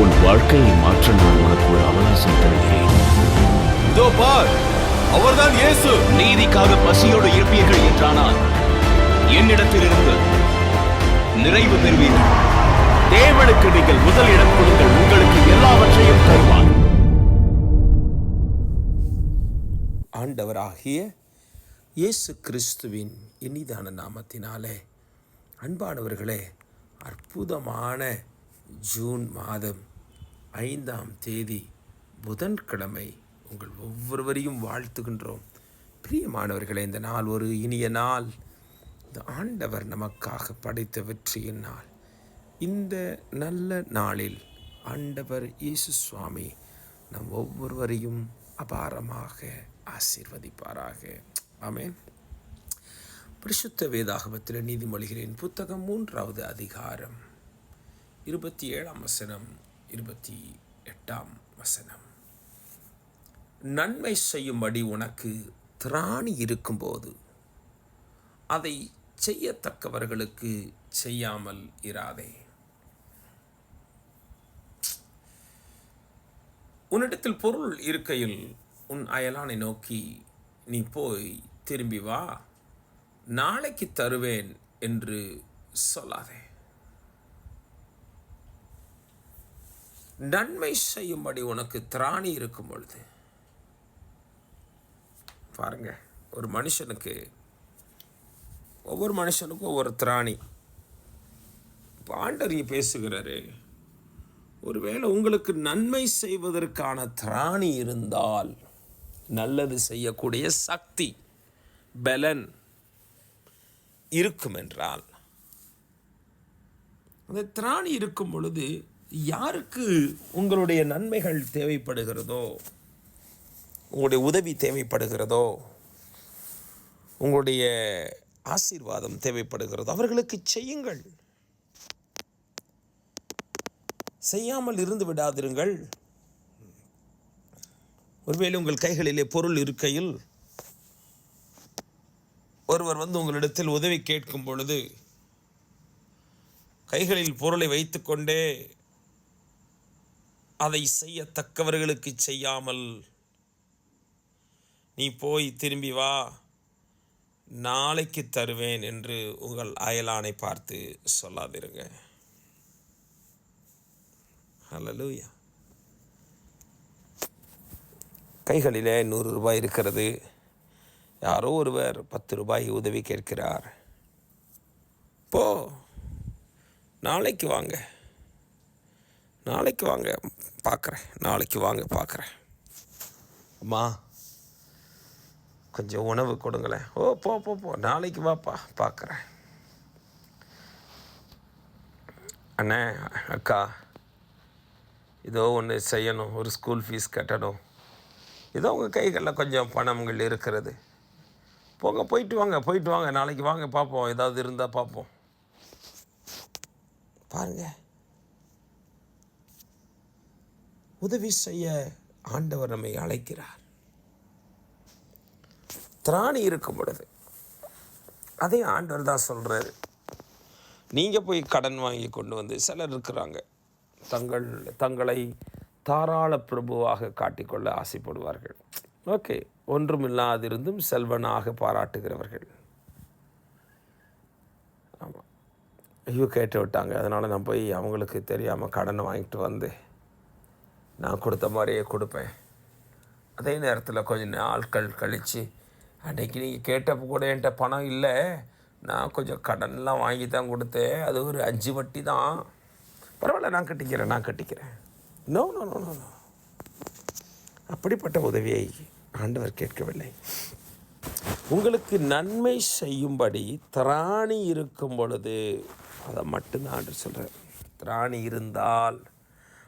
வாழ்க்கையை மாற்ற நான் உனக்கு ஒரு அவகாசம் தருகிறேன். இதோ பார் அவர்தான் இயேசு. நீதிக்காக பசியோடு இருப்பீர்கள் என்றானால் என்னிடத்திலிருந்து நிறைவு பெறுவீர்கள். தேவனுக்கு நீங்கள் முதல் இடம் கொடுங்கள் உங்களுக்கு எல்லாவற்றையும் தருவார். ஆண்டவராகிய இயேசு கிறிஸ்துவின் இனிதான நாமத்தினாலே அன்பானவர்களே அற்புதமான ஜூன் மாதம் ஐந்தாம் தேதி புதன்கிழமை உங்கள் ஒவ்வொருவரையும் வாழ்த்துகின்றோம். பிரியமானவர்களே இந்த நாள் ஒரு இனிய நாள். இந்த ஆண்டவர் நமக்காக படைத்த வெற்றியின் நாள். இந்த நல்ல நாளில் ஆண்டவர் இயேசு சுவாமி நம் ஒவ்வொருவரையும் அபாரமாக ஆசீர்வதிப்பாராக. ஆமேன். பரிசுத்த வேதாகமத்தில் நீதிமொழிகளின் புத்தகம் மூன்றாவது அதிகாரம் இருபத்தி ஏழாம் வசனம். இருபத்தி எட்டாம் வசனம். நன்மை செய்யும்படி உனக்கு திராணி இருக்கும்போது அதை செய்யத்தக்கவர்களுக்கு செய்யாமல் இராதே. உன்னிடத்தில் பொருள் இருக்கையில் உன் அயலானை நோக்கி நீ போய் திரும்பி வா நாளைக்கு தருவேன் என்று சொல்லாதே. நன்மை செய்யும்படி உனக்கு திராணி இருக்கும் பொழுது. பாருங்க ஒரு மனுஷனுக்கு ஒவ்வொரு மனுஷனுக்கும் ஒவ்வொரு திராணி. இப்போ ஆண்டர் பேசுகிறாரு ஒருவேளை உங்களுக்கு நன்மை செய்வதற்கான திராணி இருந்தால் நல்லது செய்யக்கூடிய சக்தி பலன் இருக்கும் என்றால் அந்த திராணி இருக்கும் பொழுது யாருக்கு உங்களுடைய நன்மைகள் தேவைப்படுகிறதோ உங்களுடைய உதவி தேவைப்படுகிறதோ உங்களுடைய ஆசீர்வாதம் தேவைப்படுகிறதோ அவர்களுக்கு செய்யுங்கள். செய்யாமல் இருந்து விடாதிருங்கள். ஒருவேளை உங்கள் கைகளிலே பொருள் இருக்கையில் ஒருவர் வந்து உங்களிடத்தில் உதவி கேட்கும் பொழுது கைகளில் பொருளை வைத்துக்கொண்டே அதை செய்யத்தக்கவர்களுக்கு செய்யாமல் நீ போய் திரும்பி வா நாளைக்கு தருவேன் என்று உங்கள் அயலானை பார்த்து சொல்லாதிருங்க. ஹலலூயா கைகளிலே நூறு ரூபாய் இருக்கிறது. யாரோ ஒருவர் பத்து ரூபாய் உதவி கேட்கிறார். போ நாளைக்கு வாங்க. நாளைக்கு வாங்க பார்க்குறேன் நாளைக்கு வாங்க பார்க்குறேன் அம்மா கொஞ்சம் உணவு கொடுங்களேன். ஓ போ போ போ. நாளைக்கு வாப்பா பார்க்குறேன் அண்ணே அக்கா ஏதோ ஒன்று செய்யணும். ஒரு ஸ்கூல் ஃபீஸ் கட்டணும். ஏதோ உங்கள் கைகளில் கொஞ்சம் பணங்கள் இருக்கிறது. போங்க போயிட்டு வாங்க போயிட்டு வாங்க. நாளைக்கு வாங்க பார்ப்போம் ஏதாவது இருந்தால் பார்ப்போம் பாருங்க. உதவி செய்ய ஆண்டவர் நம்மை அழைக்கிறார். திராணி இருக்கும் பொழுது அதே ஆண்டவர் தான் சொல்கிறார் நீங்கள் போய் கடன் வாங்கி கொண்டு வந்து சிலர் இருக்கிறாங்க. தங்கள் தங்களை தாராள பிரபுவாக காட்டிக்கொள்ள ஆசைப்படுவார்கள். ஓகே ஒன்றும் இல்லாதிருந்தும் செல்வனாக பாராட்டுகிறவர்கள். ஆமாம் ஐயோ கேட்டு விட்டாங்க. அதனால் நான் போய் அவங்களுக்கு தெரியாமல் கடனை வாங்கிட்டு வந்து நான் கொடுத்த மாதிரியே கொடுப்பேன். அதே நேரத்தில் கொஞ்சம் நாட்கள் கழித்து அன்றைக்கி நீங்கள் கேட்டப்போ கூட என்கிட்ட பணம் இல்லை. நான் கொஞ்சம் கடன்லாம் வாங்கி தான் கொடுத்தேன். அது ஒரு அஞ்சு வட்டி தான். பரவாயில்ல நான் கட்டிக்கிறேன் நான் கட்டிக்கிறேன். நோ நோ நோ நோ அப்படிப்பட்ட உதவியை ஆண்டவர் கேட்கவில்லை. உங்களுக்கு நன்மை செய்யும்படி திராணி இருக்கும் பொழுது அதை மட்டும்தான் ஆண்டு சொல்கிறார் திராணி இருந்தால்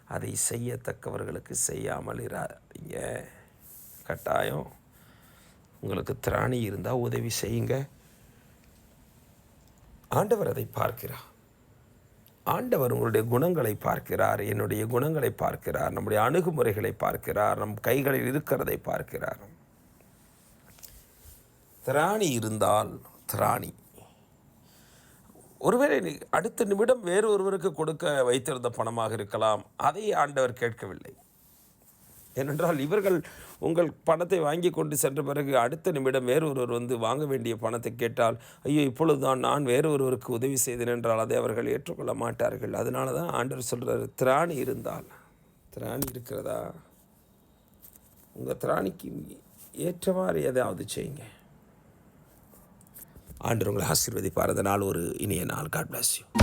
அதை செய்யத்தக்கவர்களுக்கு செய்யாமல் இராதீங்க. கட்டாயம். உங்களுக்கு திராணி இருந்தால் உதவி செய்யுங்க. ஆண்டவர் அதை பார்க்கிறார். ஆண்டவர் உங்களுடைய குணங்களை பார்க்கிறார். என்னுடைய குணங்களை பார்க்கிறார். நம்முடைய அணுகுமுறைகளை பார்க்கிறார். நம் கைகளில் இருக்கிறதை பார்க்கிறார். திராணி இருந்தால் திராணி. ஒருவேளை நீ அடுத்த நிமிடம் வேறு ஒருவருக்கு கொடுக்க வைத்திருந்த பணமாக இருக்கலாம் அதை ஆண்டவர் கேட்கவில்லை. ஏனென்றால் இவர்கள் உங்கள் பணத்தை வாங்கி கொண்டு சென்ற பிறகு அடுத்த நிமிடம் வேறு ஒருவர் வந்து வாங்க வேண்டிய பணத்தை கேட்டால் ஐயோ இப்பொழுதுதான் நான் வேறு ஒருவருக்கு உதவி செய்தேன் என்றால் அதை அவர்கள் ஏற்றுக்கொள்ள மாட்டார்கள். அதனால தான் ஆண்டவர் சொல்கிறார் திராணி இருந்தால். திராணி இருக்கிறதா? உங்கள் திராணிக்கு ஏற்றவாறு எதாவது செய்யுங்க. ஆண்டு உங்களை ஆசீர்வதிப்பார். அந்த நாள் ஒரு இனிய நாள். God bless you